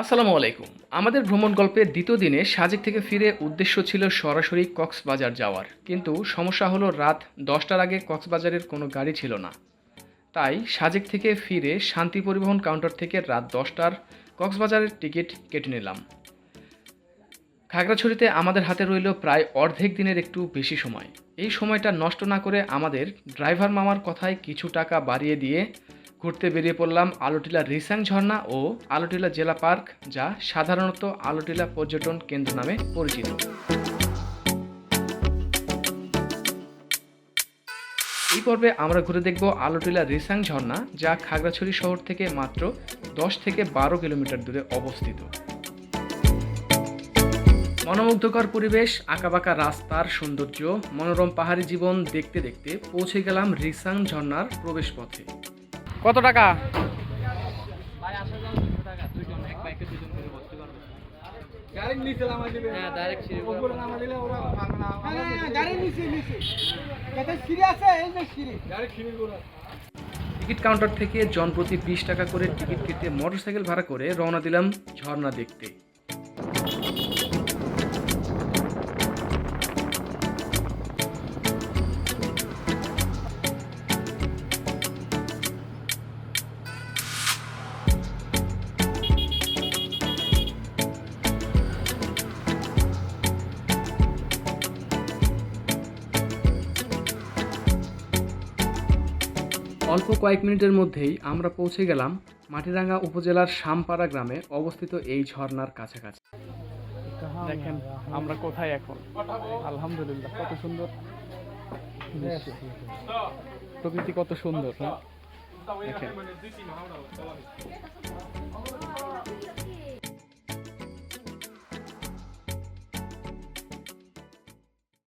আসসালামু আলাইকুম। আমাদের ভ্রমণ গল্পের দ্বিতীয় দিনে সাজেক থেকে ফিরে উদ্দেশ্য ছিল সরাসরি কক্সবাজার যাওয়ার। কিন্তু সমস্যা হলো রাত দশটার আগে কক্সবাজারের কোনো গাড়ি ছিল না। তাই সাজেক থেকে ফিরে শান্তি পরিবহন কাউন্টার থেকে রাত দশটার কক্সবাজারের টিকিট কেটে নিলাম। খাগড়াছড়িতে আমাদের হাতে রইল প্রায় অর্ধেক দিনের একটু বেশি সময়। এই সময়টা নষ্ট না করে আমাদের ড্রাইভার মামার কথায় কিছু টাকা বাড়িয়ে দিয়ে ঘুরতে বেরিয়ে পড়লাম আলোটিলা রিসাং ঝর্ণা ও আলোটিলা জেলা পার্ক, যা সাধারণত আলোটিলা পর্যটন কেন্দ্র নামে পরিচিত। এই পর্বে আমরা ঘুরে দেখব আলোটিলা রিসাং ঝর্ণা, যা খাগড়াছড়ি শহর থেকে মাত্র দশ থেকে বারো কিলোমিটার দূরে অবস্থিত। মনোমুগ্ধকর পরিবেশ, আঁকাবাঁকা রাস্তার সৌন্দর্য, মনোরম পাহাড়ি জীবন দেখতে দেখতে পৌঁছে গেলাম রিসাং ঝর্ণার প্রবেশ পথে কত টাকা? হ্যাঁ ডাইরেক্ট সিঁড়ি টিকিট কাউন্টার থেকে জনপ্রতি বিশ টাকা করে টিকিট কেটে মোটরসাইকেল ভাড়া করে রওনা দিলাম ঝর্ণা দেখতে। অল্প কয়েক মিনিটের মধ্যেই আমরা পৌঁছে গেলাম মাটিরাঙ্গা উপজেলার শামপাড়া গ্রামে অবস্থিত এই ঝর্ণার কাছাকাছি। দেখেন আমরা কোথায় এখন? আলহামদুলিল্লাহ কত সুন্দর। প্রকৃতি কত সুন্দর না দেখেন।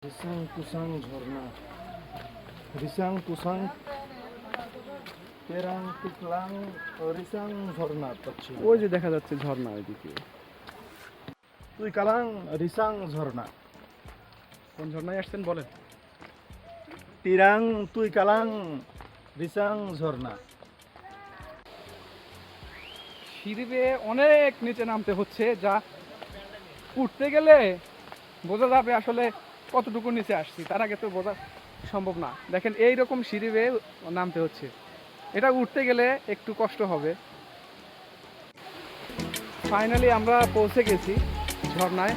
রিসাং কুসাং ঝর্ণা। রিসাং কুসাং তেরাং টিকলাং রিসাং ঝর্ণা পশ্চিম। ওই যে দেখা যাচ্ছে ঝর্ণা ওইদিকে। তুই কালাং রিসাং ঝর্ণা। কোন ঝর্ণায় আসছেন বলেন? তিরাং তুই কালাং রিসাং ঝর্ণা। সিঁড়ি অনেক নিচে নামতে হচ্ছে যা উঠতে গেলে বোঝা যাবে আসলে কতটুকু নিচে আসছি তার আগে তো বোঝা সম্ভব না। দেখেন এই রকম সিঁড়ি বেয়ে নামতে হচ্ছে। এটা উঠতে গেলে একটু কষ্ট হবে। ফাইনালি আমরা পৌঁছে গেছি ঝর্ণায়।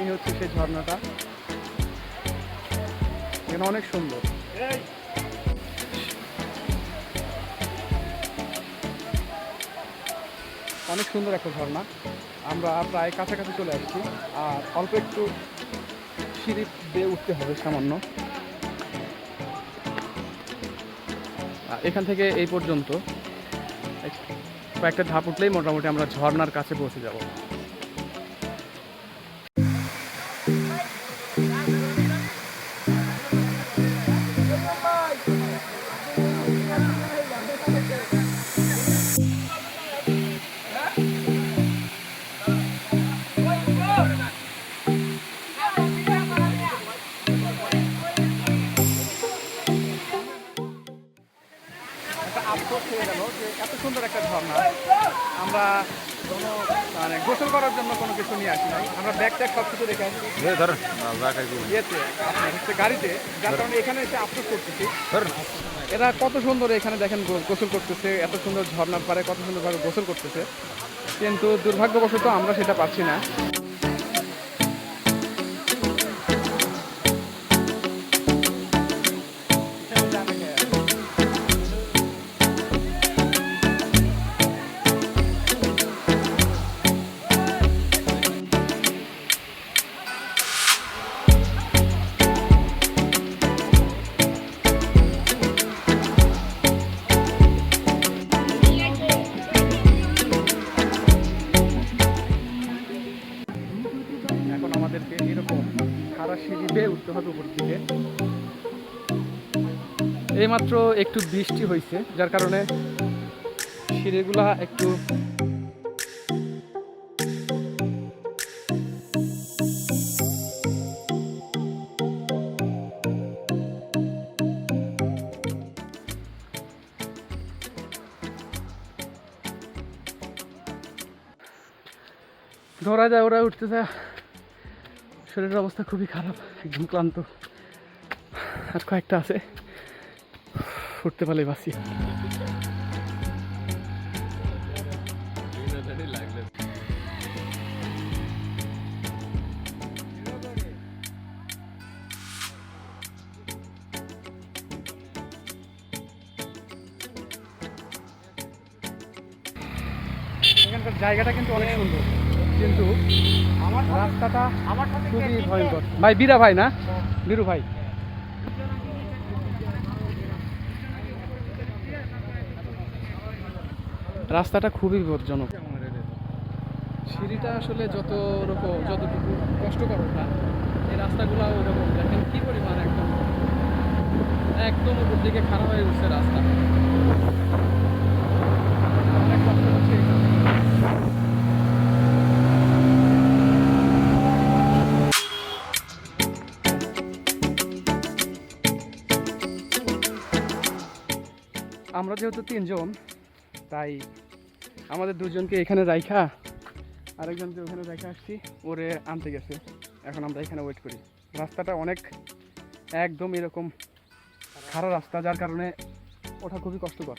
এই হচ্ছে সেই ঝর্ণাটা। এখানে অনেক সুন্দর। অনেক সুন্দর একটা ঝর্ণা। আমরা প্রায় কাছাকাছি চলে আসছি। আর অল্প একটু সিঁড়ি দিয়ে উঠতে হবে সামান্য। এখান থেকে এই পর্যন্ত। কয়েকটা ধাপ উঠলেই মোটামুটি আমরা ঝর্নার কাছে পৌঁছে যাব। হয়ে গেল যে এত সুন্দর একটা ঝর্ণা। আমরা কোনো মানে গোসল করার জন্য কোনো কিছু নিয়ে আসি নাই। আমরা ব্যাগ ট্যাগ সব কিছু রেখে আসি। ইয়েতে আপনার হচ্ছে গাড়িতে যার কারণে এখানে এসে আফসোস করতেছি। এরা কত সুন্দর এখানে দেখেন গোসল করতেছে এত সুন্দর ঝর্ণার পারে কত সুন্দরভাবে গোসল করতেছে। কিন্তু দুর্ভাগ্যবশত আমরা সেটা পাচ্ছি না। এইমাত্র একটু বৃষ্টি হয়েছে যার কারণে সিঁড়িগুলা একটু ধরা যায়, ওরা উঠতেছে। শরীরের অবস্থা খুবই খারাপ, একদম ক্লান্ত। আর কয়েকটা আছে। উঠতে পারলে বাসি এখানকার জায়গাটা কিন্তু অনেক সুন্দর। কিন্তু রাস্তাটা আমার সাথে খুবই ভয়ঙ্কর। ভাই বীরা ভাই না? বীরু ভাই। রাস্তাটা খুবই বিপজ্জনক। সিঁড়িটা আসলে যত রকম, যতটুকু কষ্টকর ওঠা এই রাস্তাগুলো ওরকম। দেখেন কি পরিমাণ একদম একদম উপর দিকে খারাপ হয়ে উঠছে রাস্তা। আমরা যেহেতু তিনজন, তাই আমাদের দুজনকে এখানে রাইখা, আরেকজনকে ওখানে রেখে আসছি, ওরে আনতে গেছে। এখন আমরা এখানে ওয়েট করি। রাস্তাটা অনেক একদম এরকম খারাপ রাস্তা, যার কারণে ওঠা খুবই কষ্টকর।